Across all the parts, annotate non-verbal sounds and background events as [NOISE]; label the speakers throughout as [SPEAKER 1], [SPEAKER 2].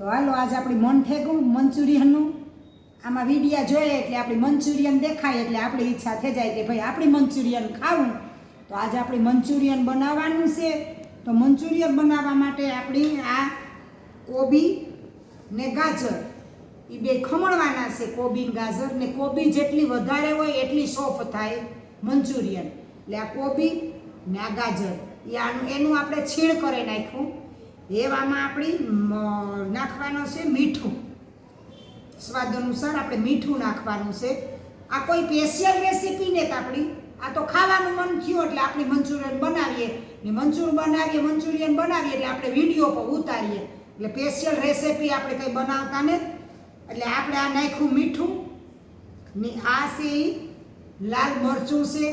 [SPEAKER 1] તો હાલો, આજે આપણી મન ઠેકું, મંચુરિયનનું. આમાં વિડીયા જોઈએ એટલે આપણી મંચુરિયન દેખાય એટલે આપણી ઈચ્છા થઈ જાય કે ભાઈ આપણી મંચુરિયન ખાવું. તો આજે આપણી મંચુરિયન બનાવવાનું છે. તો મંચુરિયન બનાવવા માટે આપણી આ કોબી ને ગાજર. એ બે ખમણવાના છે, કોબી ગાજર ને કોબી જેટલી વધારે હોય એટલી સોફ્ટ થાય મંચુરિયન. એટલે આ કોબી ને આ ગાજર. એ આનું, એનું આપણે છીણ કરી નાખ્યું. એવામાં આપણી નાખવાનો છે મીઠું. સ્વાદ અનુસાર આપણે મીઠું નાખવાનું છે. આ કોઈ સ્પેશિયલ રેસીપી ને આપણી, આ તો ખાવાનું મન થયું એટલે આપણે મંચુરિયન બનાવીએ. ને મંચુર બનાવીએ, મંચુરિયન બનાવીએ એટલે આપણે વીડિયો પર ઉતારીએ. એટલે સ્પેશિયલ રેસીપી આપણે કંઈ બનાવતા ને, એટલે આપણે આ નાખ્યું મીઠું. ને આ છે લાલ મરચું છે.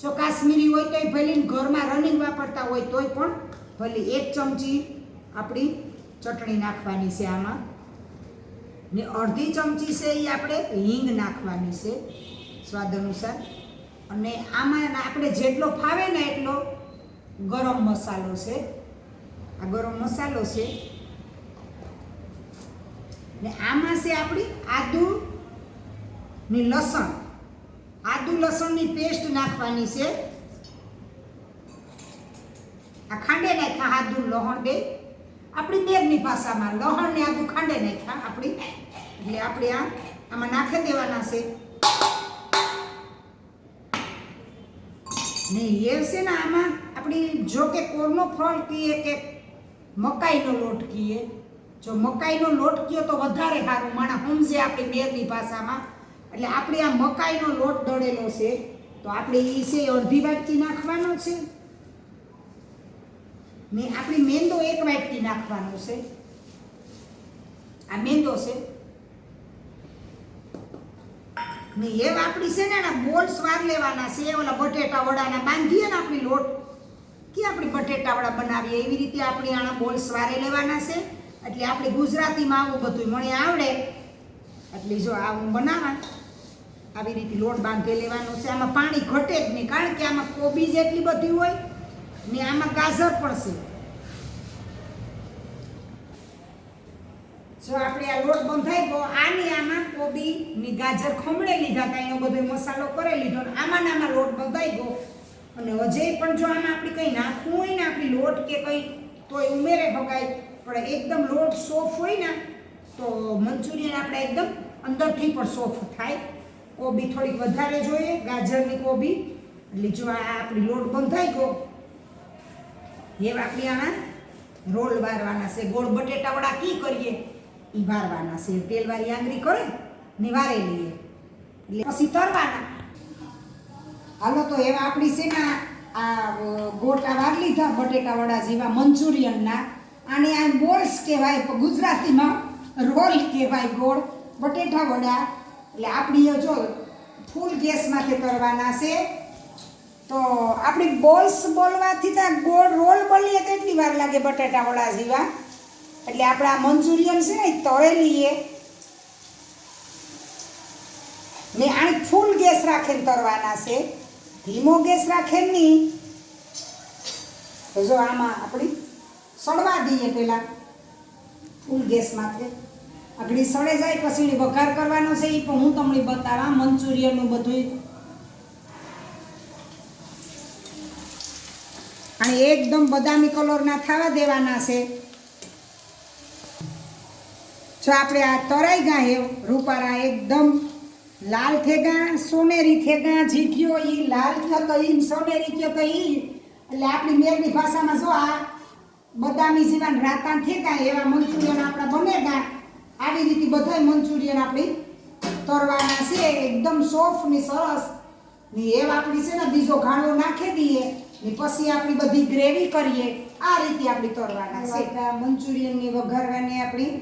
[SPEAKER 1] જો કાશ્મીરી હોય તોય ભલે ઘરમાં રનિંગ વાપરતા હોય તોય પણ ભલે એક ચમચી આપણી ચટણી નાખવાની છે આમાં. ને અડધી ચમચી છે એ આપણે હિંગ નાખવાની છે સ્વાદ અનુસાર. અને આમાં આપણે જેટલો ફાવે ને એટલો ગરમ મસાલો છે. આ ગરમ મસાલો છે. ને આમાં છે આપણી આદુ ને લસણ. આદુ લસણની પેસ્ટ નાખવાની છે. આ ખાંડે નાખ્યા આદુ લહણ બે. આપણી બેગની ભાષામાં લહણને આદું ખાંડે નાખ્યા. આપણી, એટલે આપણે આ, આમાં નાખી દેવાના છે. ને એ છે ને આમાં આપણી, જો કે કોરનો ફળ કહીએ કે મકાઈનો લોટ કહીએ જો મકાઈનો લોટ કયો તો વધારે સારું. માણા સમજે આપણી બેરની ભાષામાં. એટલે આપણે આ મકાઈનો લોટ દળેલો છે. તો આપણે એ છે અડધી વાટકી નાખવાનો છે. ને આપણી મેંદો એક વાટકી નાખવાનો છે. આ મેંદો છે. ને એ આપણી છે ને એના બોલ સ્વાર લેવાના છે ઓલા બટેટા વડાના બાંધીએ ને આપણી લોટ. કે આપણી બટેટા વડા બનાવીએ? એવી રીતે આપણે આના બોલ સ્વારે લેવાના છે. એટલે આપણે ગુજરાતીમાં આવું બધું મને આવડે. એટલે જો આ હું બનાવવા આવી રીતે લોટ બાંધી લેવાનો છે. આમાં પાણી ઘટે જ નહીં. કારણ કે આમાં કોબીજ એટલી બધી હોય ને આમાં ગાજર પણ છે. જો આપણે આ લોટ બંધાઈ ગયો, આની આમાં કોબી ની ગાજર ખમણે લીધા હતા, એનો બધો મસાલો કરી લીધો અને આમાં આમાં લોટ બંધાઈ ગયો. અને હજે પણ જો આમાં આપણે કંઈ નાખવું હોય ને આપણી લોટ કે કંઈ તોય ઉમેરે ભગાય. પણ એકદમ લોટ સોફ હોય ને, તો મંચુરિયન આપણે એકદમ અંદરથી પણ સોફ થાય. કોબી થોડીક વધારે જોઈએ, ગાજરની કોબી. એટલે જો આ આપણી લોટ બંધાઈ ગયો એ આપણે આમાં રોલ વારવાના છે. ગોળ બટેટાવડા કી કરીએ? એ વારવાના છે. તેલવાળી આંગળી કરે ને વારે લઈએ. એટલે પછી તરવાના. હાલો તો એવા આપણી છે ને આ ગોટા વાર લીધા બટેટાવડા જેવા મંચુરિયનના. આને આ બોલ્સ કહેવાય ગુજરાતીમાં રોલ કહેવાય ગોળ બટેટાવડા એટલે આપણી જો ફૂલ ગેસમાંથી તરવાના છે. તો આપણી બોલ્સ બોલવાથી તો ગોળ રોલ બોલીએ કેટલી વાર લાગે બટેટા વડા જેવા? એટલે આપણે આ મંચુરિયન છે ને એ તળે લઈએ ને આને ફૂલ ગેસ રાખીને તરવાના છે. ધીમો ગેસ રાખે નહીં. તો જો આમાં આપણે સળવા દઈએ પહેલાં. ફૂલ ગેસ માટે આગળ સળે જાય, પછી વઘાર કરવાનો છે, એ પણ હું તમને બતાવા, મંચુરિયનનું બધું અને એકદમ બદામી કલરના થવા દેવાના છે. જો આપણે આ તરાઈ ગયા હે રૂપારા એકદમ લાલ થેગા, સોનેરી થેગા જીઠ્યો એ લાલ થયો તો ઈ, સોનેરી થયો તો ઈ. એટલે આપણી મેરની ભાષામાં જો આ બદામી જીવાન રાતા થેગા એવા મંચુરિયન આપણા બનેગા આવી રીતે બધાય મંચુરિયન આપણી તરવાના છે. એકદમ સોફ્ટ ને સરસ. ને એવા આપણી છે ને, બીજો ઘાણો નાખી દઈએ. ને પછી આપણી બધી ગ્રેવી કરીએ. આ રીતે આપણે તરવાના છે. મંચુરિયનની વઘારવાની આપણી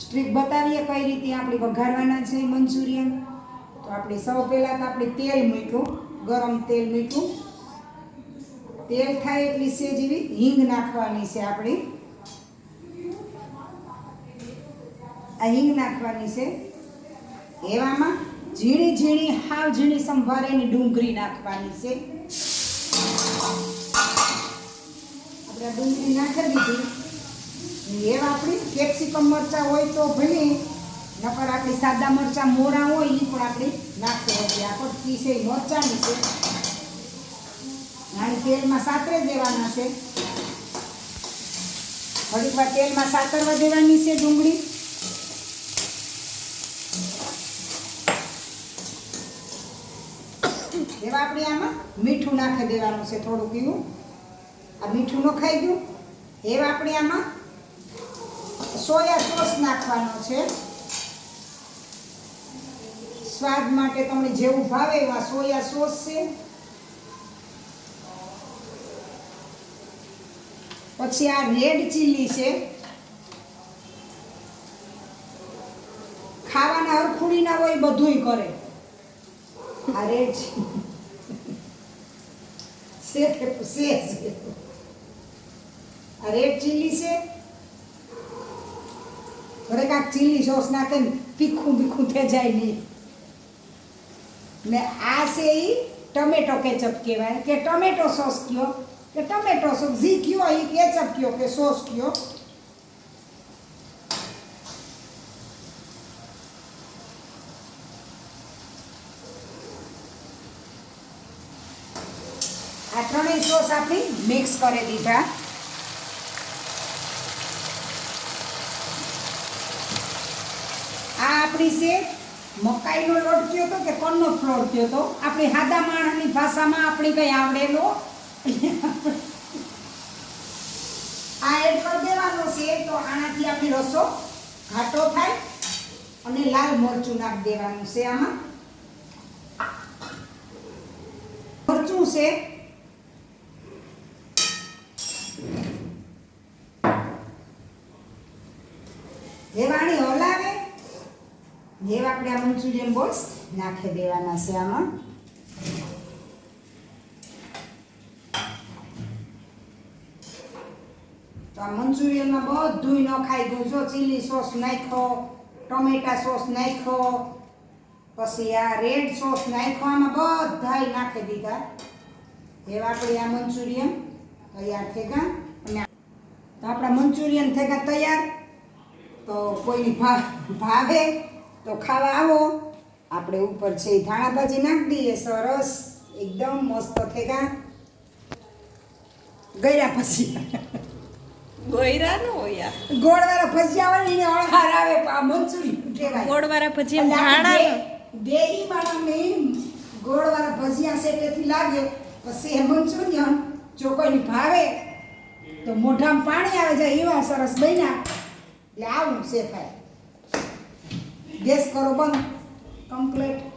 [SPEAKER 1] સ્ટ્રીક બતાવીએ કઈ રીતે આપણે વઘારવાના છે મંચુરિયન. તો આપણે સૌ પહેલાં તો આપણે તેલ મૂક્યું, ગરમ તેલ મૂક્યું. તેલ થાય એટલી સેજ એવી હિંગ નાખવાની છે આપણી. આ હિંગ નાખવાની છે. એવામાં ઝીણી ઝીણી, હાવ ઝીણી સંભારેની ડુંગળી નાખવાની છે. ડુંગળી નાખી દીધી. એવા આપણી કેપ્સિકમ મરચાં હોય તો ભલે, નકર આપણી સાદા મરચાં મોરા હોય એ પણ આપણે નાખતો હોય આ કટકી છે એ મરચાંની છે. નાની તેલમાં સાતરે દેવાના છે. થોડીક વાર તેલમાં સાતરવા દેવાની છે ડુંગળી. એવા આપણે આમાં મીઠું નાખી દેવાનું છે, થોડુંક એવું આ મીઠું ન ખાઈ ગયું? એવા આપણે આમાં? સોયા સોસ નાખવાનો છે. સ્વાદ માટે તમને જેવું ભાવે એવા સોયા સોસ છે. પછી આ રેડ ચીલી છે. ખાવાના હરખુડી ના હોય બધુંય કરે. આ રેડ છે [LAUGHS] છે આ રેડ ચીલી છે. ઘરે કાંક ચીલી સોસ નાખે ને તીખું બીખું થઈ જાય નહીં ને આ છે એ ટમેટો કેચઅપ કહેવાય. કે ટમેટો સોસ કયો? કે ટમેટો સોસ. જી કયો? એ કેચઅપ કયો કે સોસ કયો? આ ત્રણેય સોસ આપણી મિક્સ કરી દીધા આ આપણી છે મકાઈનો લોટ કયો હતો કે કોણનો ફ્લોટ કયો હતો, આપણી હાદા માણસની ભાષામાં આપણી કંઈ આવડેલો? આ એડ કરી દેવાનો છે, તો આનાથી આપણી રસો ઘાટો થાય અને લાલ મરચું નાખી દેવાનું છે આમાં. મરચું છે જે વાણી હલાવે જેવા આપણે મંચુરિયન બોલ્સ? નાખી દેવાના છે આમાં. મંચુરિયનમાં બધું ન ખાઈ ગયું. જો ચીલી સોસ નાખો ટમેટા સોસ નાખો પછી આ રેડ સોસ નાખો આમાં બધાય નાખી દીધા. એવા આપણે આ મંચુરિયન તૈયાર થઈ અને તો આપણા મંચુરિયન થઈ તૈયાર. તો કોઈ ભા ભાવે તો ખાવા આવો. આપણે ઉપર છે ધાણા ભાજી નાખી દઈએ. સરસ. એકદમ મસ્ત થેગા ગયા ગળ્યા પછી.
[SPEAKER 2] ગોયરા નો હોય
[SPEAKER 1] ગોળવાળા ભજીયા હોય એને આવે આ મંચુરિયન કહેવાય.
[SPEAKER 2] ગોળવાળા પછી એમ ધાણા
[SPEAKER 1] બેઈ ગોળવાળા ભજીયા છે તેથી લાગે. પછી એ મંચુરિયન જો કોઈને ભાવે તો મોઢામાં પાણી આવે જાય એવા સરસ બન્યા. એટલે આવું છે ભાઈ. ગેસ કરો બંધ. કમ્પ્લીટ